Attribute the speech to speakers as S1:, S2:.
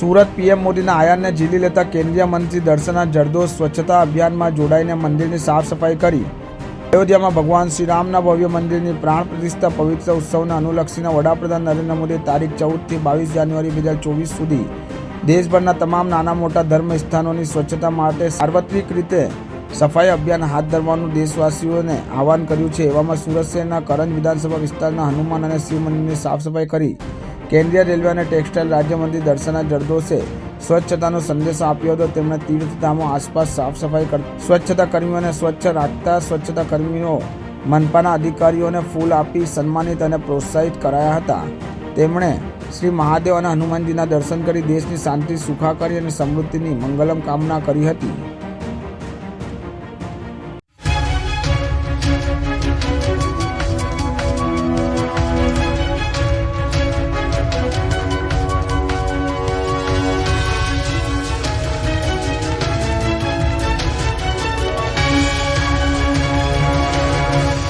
S1: Surat PM મોદીના આયાનને ઝીલી લેતા કેન્દ્રીય મંત્રી દર્શના જરદોશ સ્વચ્છતા અભિયાનમાં જોડાઈને મંદિરની સાફ સફાઈ કરી. અયોધ્યામાં ભગવાન શ્રીરામના ભવ્ય મંદિરની પ્રાણ પ્રતિષ્ઠા પવિત્ર ઉત્સવને અનુલક્ષીને વડાપ્રધાન નરેન્દ્ર મોદી તારીખ ચૌદથી બાવીસ જાન્યુઆરી બે હજાર ચોવીસ સુધી દેશભરના તમામ નાના મોટા ધર્મ સ્થાનોની સ્વચ્છતા માટે સાર્વત્રિક રીતે સફાઈ અભિયાન હાથ ધરવાનું દેશવાસીઓને આહવાન કર્યું છે. એવામાં સુરત શહેરના કરંજ વિધાનસભા વિસ્તારના હનુમાન અને શિવ મંદિરની સાફ સફાઈ કરી. કેન્દ્રીય રેલવે અને ટેક્સટાઇલ રાજ્યમંત્રી દર્શના જરદોસે સ્વચ્છતાનો સંદેશો આપ્યો હતો. તેમણે તીર્થધામો આસપાસ સાફ સફાઈ સ્વચ્છતા કર્મીઓને સ્વચ્છ રાખતા સ્વચ્છતા કર્મીઓ, મનપાના અધિકારીઓને ફૂલ આપી સન્માનિત અને પ્રોત્સાહિત કરાયા હતા. તેમણે શ્રી મહાદેવ અને હનુમાનજીના દર્શન કરી દેશની શાંતિ, સુખાકારી અને સમૃદ્ધિની મંગલમ કામના કરી હતી.